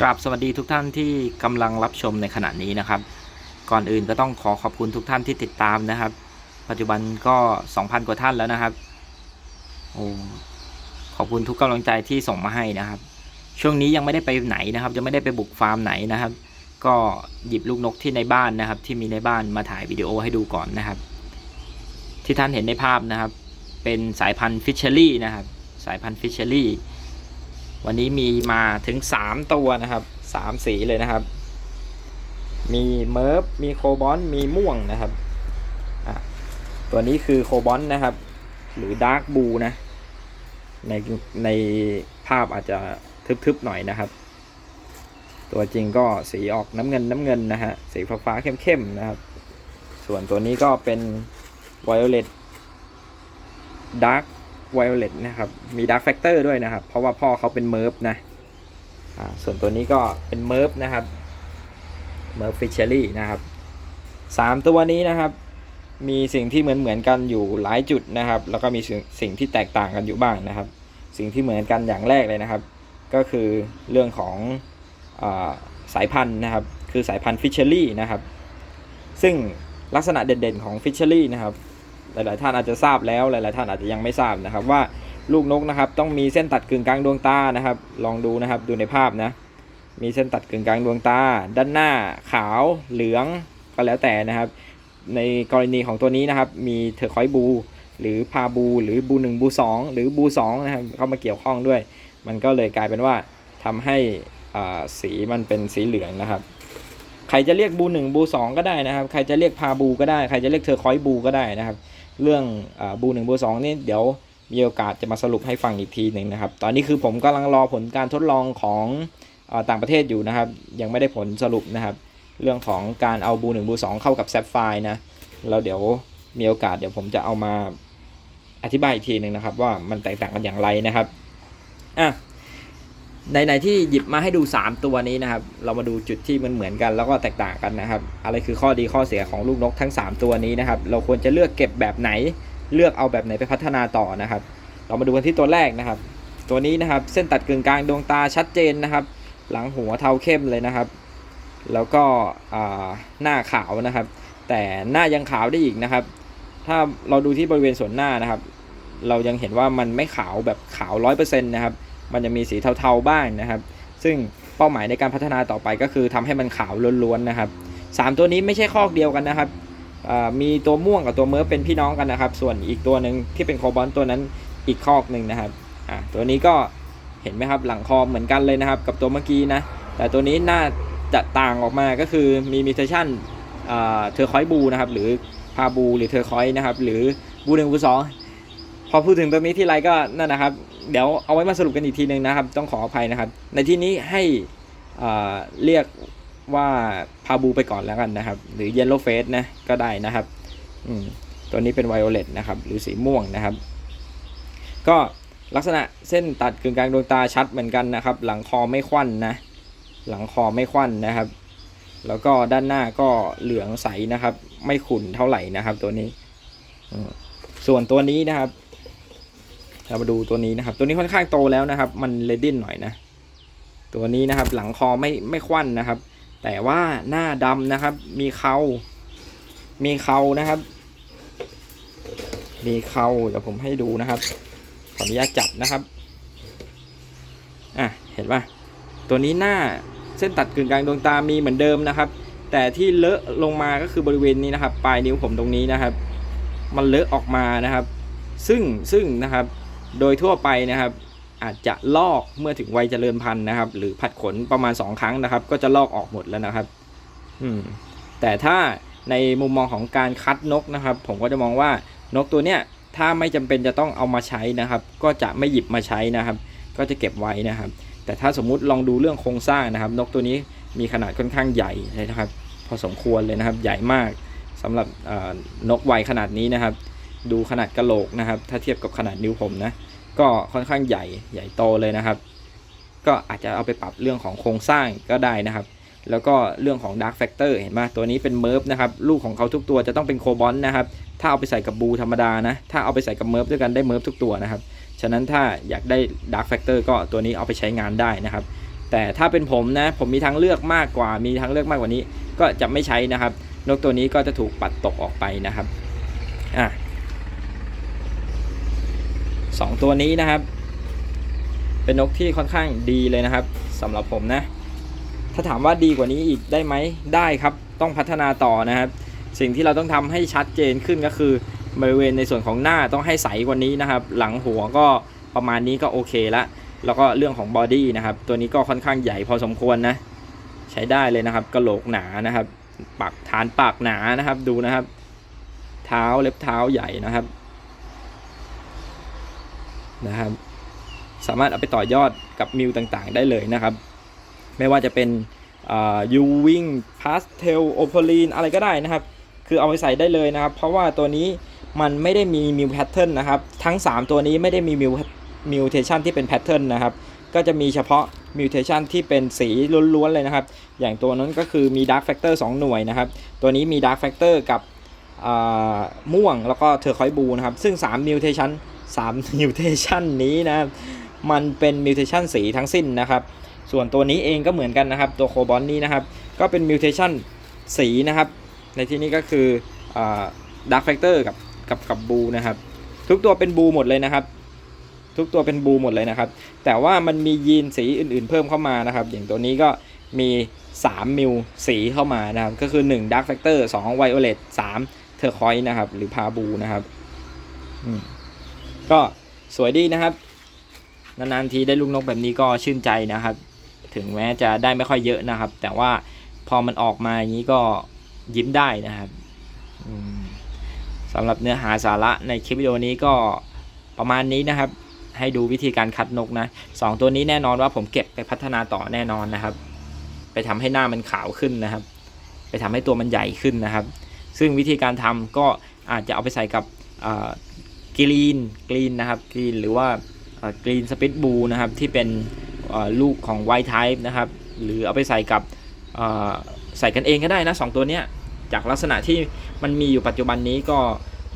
กราบสวัสดีทุกท่านที่กำลังรับชมในขณะนี้นะครับ ก่อนอื่นก็ต้องขอขอบคุณทุกท่านที่ติดตามนะครับ ปัจจุบันก็ 2,000 กว่าท่านแล้วนะครับโอ้ขอบคุณทุกกำลังใจที่ส่งมาให้นะครับ ช่วงนี้ยังไม่ได้ไปไหนนะครับยังไม่ได้ไปบุกฟาร์มไหนนะครับ ก็หยิบลูกนกที่ในบ้านนะครับ ที่มีในบ้านมาถ่ายวิดีโอให้ดูก่อนนะครับ ที่ท่านเห็นในภาพนะครับ เป็นสายพันธุ์ฟิชเชอรี่นะครับ สายพันธุ์ฟิชเชอรี่ วันนี้มีมาถึง3ตัวนะครับ3สีเลยนะครับ มีเมิร์ฟมีโคบอลมีม่วงนะครับตัวนี้คือโคบอลนะครับ หรือดาร์กบูนะ ในในภาพอาจจะทึบๆหน่อยนะครับ ตัวจริงก็สีออกน้ำเงินน้ำเงินนะฮะสีฟ้าๆเข้มๆนะครับ ส่วนตัวนี้ก็เป็นไวโอเลตดาร์ก Violet Dark Violet นะครับ มี Dark Factor ด้วยนะครับ เพราะว่าพ่อเขาเป็นเมิร์ฟนะส่วนตัวนี้ก็เป็นเมิร์ฟนะครับเมิร์ฟฟิชเชอรี่นะครับสามตัวนี้นะครับ มีสิ่งที่เหมือนเหมือนกันอยู่หลายจุดนะครับ แล้วก็มีสิ่งที่แตกต่างกันอยู่บ้างนะครับ สิ่งที่เหมือนกันอย่างแรกเลยนะครับ ก็คือเรื่องของอสายพันธุ์นะครับ คือสายพันธุ์ฟิชเชอรี่นะครับ ซึ่งลักษณะเด่นๆของฟิชเชอรี่นะครับ หลาย ๆ ท่านอาจจะทราบแล้วหลาย ๆ ท่านอาจจะยังไม่ทราบนะครับ ว่าลูกนกนะครับ ต้องมีเส้นตัดกึ่งกลางดวงตานะครับ ลองดูนะครับดูในภาพนะมีเส้นตัดกึ่งกลางดวงตา ด้านหน้าขาวเหลืองก็แล้วแต่นะครับ ในกรณีของตัวนี้นะครับ มีเทอร์คอยบู หรือพาบู หรือบูหนึ่งบูสองหรือบูสองนะครับเข้ามาเกี่ยวข้องด้วย มันก็เลยกลายเป็นว่าทำให้สีมันเป็นสีเหลืองนะครับ ใครจะเรียกบูหนึ่งบูสองก็ได้นะครับ ใครจะเรียกพาบูก็ได้ ใครจะเรียกเทอคอยบูก็ได้นะครับ เรื่องอบูหนึ่งบูสองนี่เดี๋ยวมีโอกาสจะมาสรุปให้ฟังอีกทีหนึ่งนะครับ ตอนนี้คือผมกำลังรอผลการทดลองของอต่างประเทศอยู่นะครับ ยังไม่ได้ผลสรุปนะครับ เรื่องของการเอาบูหนึ่งบูสองเข้ากับแซฟไฟนะแล้วเดี๋ยวมีโอกาสเดี๋ยวผมจะเอามาอธิบายอีกทีหนึ่งนะครับ ว่ามันแตกต่างกันอย่างไรนะครับอะ ในในที่หยิบมาให้ดู 3 ตัวนี้นะครับ เรามาดูจุดที่มันเหมือนกันแล้วก็แตกต่างกันนะครับ อะไรคือข้อดีข้อเสียของลูกนกทั้ง 3 ตัวนี้นะครับ เราควรจะเลือกเก็บแบบไหน เลือกเอาแบบไหนไปพัฒนาต่อนะครับ เรามาดูกันที่ตัวแรกนะครับ ตัวนี้นะครับ เส้นตัดกึ่งกลางดวงตาชัดเจนนะครับ หลังหัวเทาเข้มเลยนะครับ แล้วก็หน้าขาวนะครับ แต่หน้ายังขาวได้อีกนะครับ ถ้าเราดูที่บริเวณส่วนหน้านะครับ เรายังเห็นว่ามันไม่ขาวแบบขาวร้อยเปอร์เซ็นต์นะครับ มันจะมีสีเทาๆบ้างนะครับ ซึ่งเป้าหมายในการพัฒนาต่อไปก็คือทำให้มันขาวล้วนๆนะครับสามตัวนี้ไม่ใช่คอกเดียวกันนะครับมีตัวม่วงกับตัวเมิร์ฟเป็นพี่น้องกันนะครับ ส่วนอีกตัวหนึ่งที่เป็นโคบอลตัวนั้นอีกคอกหนึ่งนะครับตัวนี้ก็เห็นไหมครับหลังคอเหมือนกันเลยนะครับ กับตัวเมื่อกี้นะ แต่ตัวนี้น่าจะต่างออกมาก็คือมีมิเทชั่นเทอร์คอยบูนะครับหรือพาบูหรือเทอร์คอยนะครับหรือบูหนึ่งบูสอง พอพูดถึงตัวนี้ที่ไรก็นั่นนะครับ เดี๋ยวเอาไว้มาสรุปกันอีกทีหนึ่งนะครับ ต้องขออภัยนะครับ ในที่นี้ให้เรียกว่าพาบูไปก่อนแล้วกันนะครับ หรือเยลโลเฟสนะก็ได้นะครับอืมตัวนี้เป็นไวโอเลตนะครับ หรือสีม่วงนะครับ ก็ลักษณะเส้นตัดกึ่งกลางดวงตาชัดเหมือนกันนะครับ หลังคอไม่ควันนะ หลังคอไม่ควันนะครับ แล้วก็ด้านหน้าก็เหลืองใสนะครับ ไม่ขุ่นเท่าไหร่นะครับ ตัวนี้ส่วนตัวนี้นะครับ เรามาดูตัวนี้นะครับ ตัวนี้ค่อนข้างโตแล้วนะครับ มันเลดดินหน่อยนะ ตัวนี้นะครับ หลังคอไม่ไม่ควันนะครับ แต่ว่าหน้าดำนะครับ มีเขา มีเขานะครับ มีเขาเดี๋ยวผมให้ดูนะครับ ขออนุญาตจับนะครับ อะ เห็นปะตัวนี้หน้าเส้นตัดกึ่งกลางดวงตามีเหมือนเดิมนะครับ แต่ที่เลอะลงมาก็คือบริเวณนี้นะครับ ปลายนิ้วผมตรงนี้นะครับ มันเลอะออกมานะครับ ซึ่งซึ่งนะครับ โดยทั่วไปนะครับ อาจจะลอกเมื่อถึงวัยเจริญพันธุ์นะครับ หรือผัดขนประมาณ 2 ครั้งนะครับ ก็จะลอกออกหมดแล้วนะครับอืมแต่ถ้าในมุมมองของการคัดนกนะครับ ผมก็จะมองว่านกตัวเนี้ยถ้าไม่จำเป็นจะต้องเอามาใช้นะครับ ก็จะไม่หยิบมาใช้นะครับ ก็จะเก็บไว้นะครับ แต่ถ้าสมมุติลองดูเรื่องโครงสร้างนะครับ นกตัวนี้มีขนาดค่อนข้างใหญ่เลยนะครับ พอสมควรเลยนะครับ ใหญ่มากสำหรับนกวัยขนาดนี้นะครับ ดูขนาดกระโหลกนะครับ ถ้าเทียบกับขนาดนิ้วผมนะ ก็ค่อนข้างใหญ่ใหญ่โตเลยนะครับ ก็อาจจะเอาไปปรับเรื่องของโครงสร้างก็ได้นะครับ แล้วก็เรื่องของ Dark Factor เห็นไหมตัวนี้เป็นเมิร์ฟนะครับ ลูกของเขาทุกตัวจะต้องเป็นโคบอลนะครับ ถ้าเอาไปใส่กับบูธรรมดานะ ถ้าเอาไปใส่กับเมิร์ฟด้วยกันได้เมิร์ฟทุกตัวนะครับ ฉะนั้นถ้าอยากได้ Dark Factor ก็ตัวนี้เอาไปใช้งานได้นะครับ แต่ถ้าเป็นผมนะผมมีทางเลือกมากกว่า มีทางเลือกมากกว่านี้ ก็จะไม่ใช้นะครับ นกตัวนี้ก็จะถูกปัดตกออกไปนะครับ อะ สองตัวนี้นะครับ เป็นนกที่ค่อนข้างดีเลยนะครับสำหรับผมนะ ถ้าถามว่าดีกว่านี้อีกได้ไหมได้ครับ ต้องพัฒนาต่อนะครับ สิ่งที่เราต้องทำให้ชัดเจนขึ้นก็คือบริเวณในส่วนของหน้าต้องให้ใสกว่านี้นะครับ หลังหัวก็ประมาณนี้ก็โอเคละแล้วก็เรื่องของบอดี้นะครับ ตัวนี้ก็ค่อนข้างใหญ่พอสมควรนะ ใช้ได้เลยนะครับกระโหลกหนานะครับปากฐานปากหนานะครับดูนะครับ เท้าเล็บเท้าใหญ่นะครับ นะครับ สามารถเอาไปต่อยอดกับมิวต่างๆ ได้เลยนะครับ ไม่ว่าจะเป็นยูวิงพาสเทลโอโพลีนอะไรก็ได้นะครับ คือเอาไปใส่ได้เลยนะครับ เพราะว่าตัวนี้มันไม่ได้มีมิวแพทเทิร์นนะครับ ทั้ง 3 ตัวนี้ไม่ได้มีมิวมิวเทชันที่เป็นแพทเทิร์นนะครับ ก็จะมีเฉพาะมิวเทชันที่เป็นสีล้วนๆเลยนะครับ อย่างตัวนั้นก็คือมี Dark Factor 2หน่วยนะครับ ตัวนี้มี Dark Factor กับม่วงแล้วก็เทอร์คอยบูนะครับ ซึ่ง3 mutation 3 mutation นี้นะครับมันเป็น mutation สีทั้งสิ้นนะครับ ส่วนตัวนี้เองก็เหมือนกันนะครับ ตัวโคบอลนี่นะครับ ก็เป็น mutation สีนะครับ ในที่นี้ก็คืออ่า Dark Factor กับกับกับบูนะครับ ทุกตัวเป็นบูหมดเลยนะครับ ทุกตัวเป็นบูหมดเลยนะครับ แต่ว่ามันมียีนสีอื่นๆเพิ่มเข้ามานะครับ อย่างตัวนี้ก็มี3มิวสีเข้ามานะครับ ก็คือ1 Dark Factor 2 Violet 3 Turquoise นะครับ หรือพาบูนะครับอืม ก็สวยดีนะครับ นานๆทีได้ลูกนกแบบนี้ก็ชื่นใจนะครับ ถึงแม้จะได้ไม่ค่อยเยอะนะครับ แต่ว่าพอมันออกมาอย่างนี้ก็ยิ้มได้นะครับสำหรับเนื้อหาสาระในคลิปวิดีโอนี้ก็ประมาณนี้นะครับ ให้ดูวิธีการคัดนกนะสองตัวนี้แน่นอนว่าผมเก็บไปพัฒนาต่อแน่นอนนะครับ ไปทำให้หน้ามันขาวขึ้นนะครับ ไปทำให้ตัวมันใหญ่ขึ้นนะครับ ซึ่งวิธีการทำก็อาจจะเอาไปใส่กับ กรีนกรีนนะครับกรีนหรือว่ากรีนสปิตบูนะครับที่เป็นลูกของไวท์ไทป์นะครับหรือเอาไปใส่กับใส่กันเองก็ได้นะสองตัวเนี้ยจากลักษณะที่มันมีอยู่ปัจจุบันนี้ก็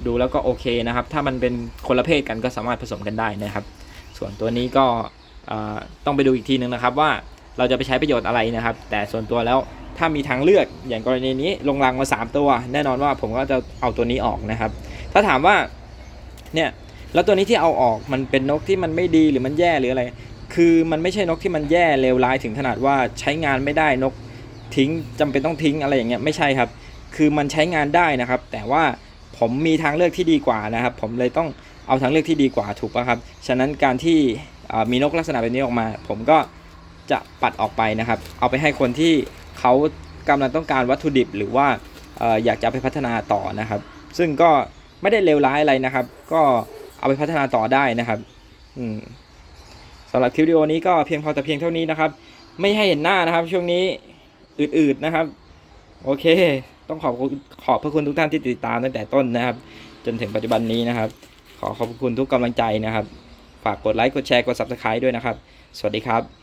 ดูแล้วก็โอเคนะครับ ถ้ามันเป็นคนละเพศกันก็สามารถผสมกันได้นะครับ ส่วนตัวนี้ก็ต้องไปดูอีกทีนึงนะครับว่าเราจะไปใช้ประโยชน์อะไรนะครับ แต่ส่วนตัวแล้วถ้ามีทางเลือกอย่างกรณีนี้ลงรังมา 3 ตัว แน่นอนว่าผมก็จะเอาตัวนี้ออกนะครับ ถ้าถามว่า เนี่ย แล้วตัวนี้ที่เอาออกมันเป็นนกที่มันไม่ดีหรือมันแย่หรืออะไร คือมันไม่ใช่นกที่มันแย่เลวร้ายถึงขนาดว่าใช้งานไม่ได้นกทิ้งจำเป็นต้องทิ้งอะไรอย่างเงี้ยไม่ใช่ครับ คือมันใช้งานได้นะครับ แต่ว่าผมมีทางเลือกที่ดีกว่านะครับ ผมเลยต้องเอาทางเลือกที่ดีกว่าถูกป่ะครับ ฉะนั้นการที่มีนกลักษณะแบบนี้ออกมา ผมก็จะปัดออกไปนะครับ เอาไปให้คนที่เขากำลังต้องการวัตถุดิบ หรือว่าอยากจะไปพัฒนาต่อนะครับ ซึ่งก็ ไม่ได้เลวร้ายอะไรนะครับ ก็เอาไปพัฒนาต่อได้นะครับ อืมสำหรับคลิปวิดีโอนี้ก็เพียงพอแต่เพียงเท่านี้นะครับ ไม่ให้เห็นหน้านะครับ ช่วงนี้อืดๆนะครับ โอเค ต้องขอบขอบพระคุณทุกท่านที่ติดตามตั้งแต่ต้นนะครับ จนถึงปัจจุบันนี้นะครับ ขอขอบคุณทุกกำลังใจนะครับ ฝากกดไลค์กดแชร์กด subscribe ด้วยนะครับ สวัสดีครับ